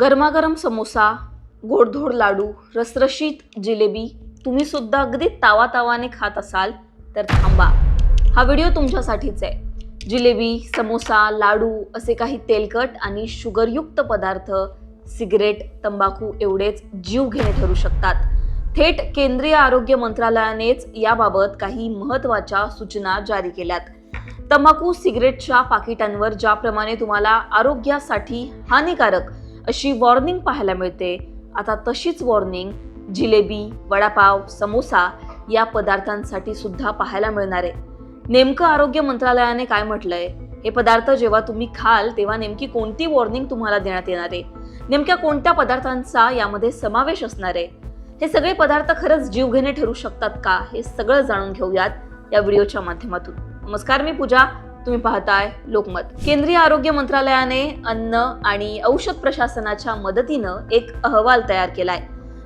गरमागरम समोसा गोडधोड लाडू रसरशीत जिलेबी तुम्ही सुद्धा अगदी तावा तावाने खात असाल तर थांबा. हा व्हिडिओ तुमच्यासाठीच आहे. जिलेबी समोसा लाडू असे काही तेलकट आणि शुगरयुक्त पदार्थ सिगरेट तंबाखू एवढेच जीव घेणे ठरू शकतात. थेट केंद्रीय आरोग्य मंत्रालयानेच याबाबत काही महत्त्वाच्या सूचना जारी केल्यात. तंबाखू सिगरेटच्या पाकिटांवर ज्याप्रमाणे तुम्हाला आरोग्यासाठी हानिकारक अशी वॉर्निंग पाहायला मिळते. आता तशीच वॉर्निंग जिलेबी वडापाव समोसा या पदार्थांसाठी सुद्धा पाहायला मिळणार आहे. नेमकं आरोग्य मंत्रालयाने काय म्हटलंय? हे पदार्थ जेव्हा तुम्ही खाल तेव्हा नेमकी कोणती वॉर्निंग तुम्हाला देण्यात येणार आहे? नेमक्या कोणत्या पदार्थांचा यामध्ये समावेश असणार आहे? हे सगळे पदार्थ खरंच जीवघेणे ठरू शकतात का? हे सगळं जाणून घेऊयात या व्हिडिओच्या माध्यमातून. नमस्कार मी पूजा. तुम्ही पाहताय लोकमत. केंद्रीय आरोग्य मंत्रालयाने अन्न आणि औषध प्रशासनाच्या मदतीनं एक अहवाल तयार केलाय.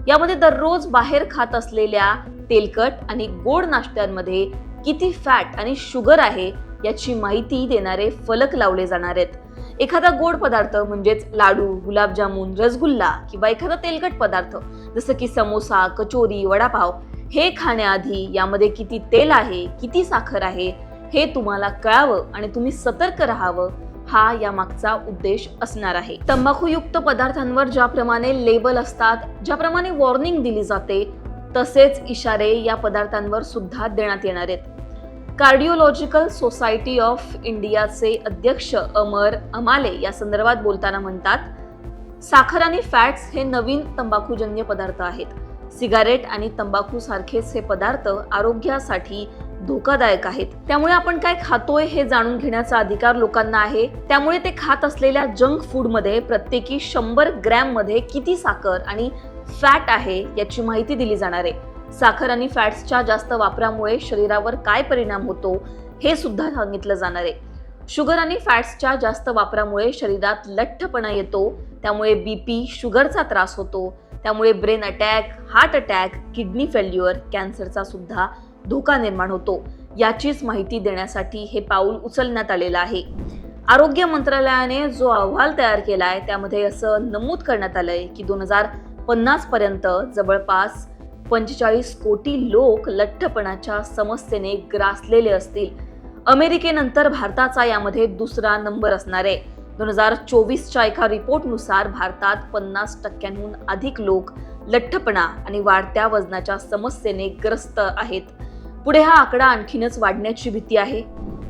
यामध्ये दररोज बाहेर खात असलेल्या तेलकट आणि गोड नाश्त्यांमध्ये किती फॅट आणि शुगर आहे याची माहिती देणारे फलक लावले जाणार आहेत. एखादा गोड पदार्थ म्हणजेच लाडू गुलाबजामुन रसगुल्ला किंवा एखादा तेलकट पदार्थ जसं की समोसा कचोरी वडापाव हे खाण्याआधी यामध्ये किती तेल आहे किती साखर आहे हे तुम्हाला कळावं आणि तुम्ही सतर्क राहावं हा या मागचा उद्देश असणार आहे. तंबाखूयुक्त पदार्थांवर ज्याप्रमाणे लेबल असतात ज्याप्रमाणे वॉर्निंग दिली जाते तसेच इशारे या पदार्थांवर सुद्धा देण्यात येणार आहेत. कार्डिओलॉजिकल सोसायटी ऑफ इंडियाचे अध्यक्ष अमर अमाले या संदर्भात बोलताना म्हणतात साखर आणि फॅट्स हे नवीन तंबाखूजन्य पदार्थ आहेत. सिगारेट आणि तंबाखू सारखेच हे पदार्थ आरोग्यासाठी धोकादायक आहेत. त्यामुळे आपण काय खातोय हे जाणून घेण्याचा अधिकार लोकांना आहे. त्यामुळे ते खात असलेल्या जंक फूडमध्ये प्रत्येकी शंभर ग्रॅममध्ये किती साखर आणि फॅट आहे याची माहिती दिली जाणार आहे. साखर आणि फॅट्सच्या जास्त वापरामुळे शरीरावर काय परिणाम होतो हे सुद्धा सांगितलं जाणार आहे. शुगर आणि फॅट्सच्या जास्त वापरामुळे शरीरात लठ्ठपणा येतो. त्यामुळे बीपी शुगरचा त्रास होतो. त्यामुळे brain attack heart attack kidney failure कॅन्सरचा सुद्धा धोका निर्माण होतो. याचीच माहिती देण्यासाठी हे पाऊल उचलण्यात आलेलं आहे. आरोग्य मंत्रालयाने जो अहवाल तयार केला आहे त्यामध्ये असं नमूद करण्यात आलं आहे की दोन हजार पन्नास पर्यंत जवळपास पंचेचाळीस कोटी लोक लठ्ठपणाच्या समस्येने ग्रासलेले असतील. अमेरिकेनंतर भारताचा यामध्ये दुसरा नंबर असणार आहे. दोन हजार चोवीसच्या एका रिपोर्टनुसार भारतात पन्नास टक्क्यांहून अधिक लोक लठ्ठपणा आणि वाढत्या वजनाच्या समस्येने ग्रस्त आहेत. पुढे हा आकडा आणखीनच वाढण्याची भीती आहे.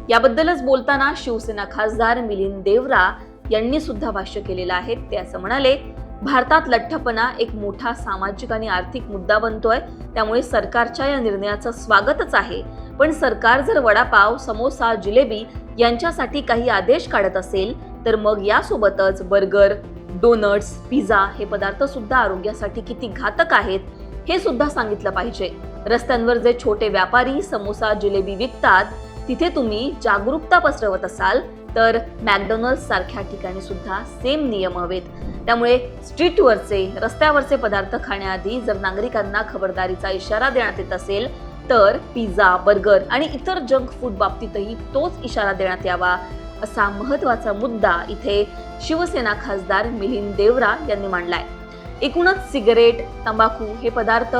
याबद्दलच बोलताना शिवसेना खासदार मिलिंद देवरा यांनी सुद्धा भाष्य केलेलं आहे. ते असं म्हणाले भारतात लठ्ठपणा एक मोठा सामाजिक आणि आर्थिक मुद्दा बनतोय. त्यामुळे सरकारच्या या निर्णयाचं स्वागतच आहे. पण सरकार जर वडापाव समोसा जिलेबी यांच्यासाठी काही आदेश काढत असेल तर मग यासोबतच बर्गर डोनट्स पिझ्झा हे पदार्थ सुद्धा आरोग्यासाठी किती घातक आहेत हे सुद्धा सांगितलं पाहिजे. रस्त्यांवर जे छोटे व्यापारी समोसा जिलेबी विकतात तिथे तुम्ही जागरूकता पसरवत असाल तर मॅकडॉनल्ड सारख्या ठिकाणी सुद्धा सेम नियम हवेत. त्यामुळे स्ट्रीटवरचे रस्त्यावरचे पदार्थ खाण्याआधी जर नागरिकांना खबरदारीचा इशारा देण्यात येत असेल तर पिझ्झा बर्गर आणि इतर जंक फूड बाबतीतही तोच इशारा देण्यात यावा. असा महत्त्वाचा मुद्दा इथे शिवसेना खासदार मिलिंद देवरा यांनी मांडलाय. एकूणच सिगरेट तंबाखू हे पदार्थ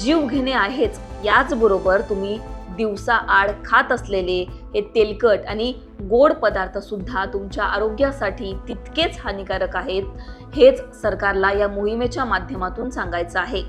जीव घेणे आहेच. याचबरोबर तुम्ही दिवसा आड खात असलेले हे तेलकट आणि गोड पदार्थ सुद्धा तुमच्या आरोग्यासाठी तितकेच हानिकारक आहेत हेच सरकारला या मोहिमेच्या माध्यमातून सांगायचं आहे.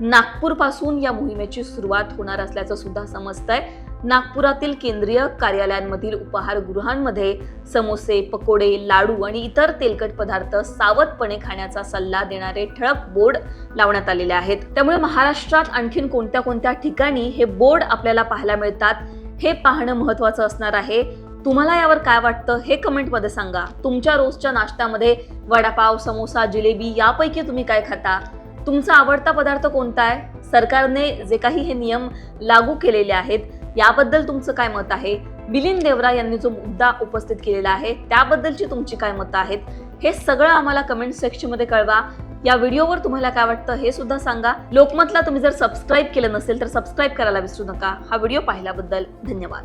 नागपूरपासून या मोहिमेची सुरुवात होणार असल्याचं सुद्धा समजतंय. नागपुरातील केंद्रीय कार्यालयांमधील उपहारगृहांमध्ये समोसे पकोडे लाडू आणि इतर तेलकट पदार्थ सावधपणे खाण्याचा सल्ला देणारे ठळक बोर्ड लावण्यात आलेले आहेत. त्यामुळे महाराष्ट्रात आणखीन कोणत्या कोणत्या ठिकाणी हे बोर्ड आपल्याला पाहायला मिळतात हे पाहणं महत्वाचं असणार आहे. तुम्हाला यावर काय वाटतं हे कमेंटमध्ये सांगा. तुमच्या रोजच्या नाश्त्यामध्ये वडापाव समोसा जिलेबी यापैकी तुम्ही काय खाता? तुमचा आवडता पदार्थ कोणता आहे? सरकारने जे काही हे नियम लागू केलेले आहेत याबद्दल तुमचं काय मत आहे? मिलिंद देवरा यांनी जो मुद्दा उपस्थित केलेला आहे त्याबद्दलची तुमची काय मतं आहेत? हे सगळं आम्हाला कमेंट सेक्शनमध्ये कळवा. या व्हिडिओवर तुम्हाला काय वाटतं हे सुद्धा सांगा. लोकमतला तुम्ही जर सबस्क्राईब केलं नसेल तर सबस्क्राईब करायला विसरू नका. हा व्हिडिओ पाहिल्याबद्दल धन्यवाद.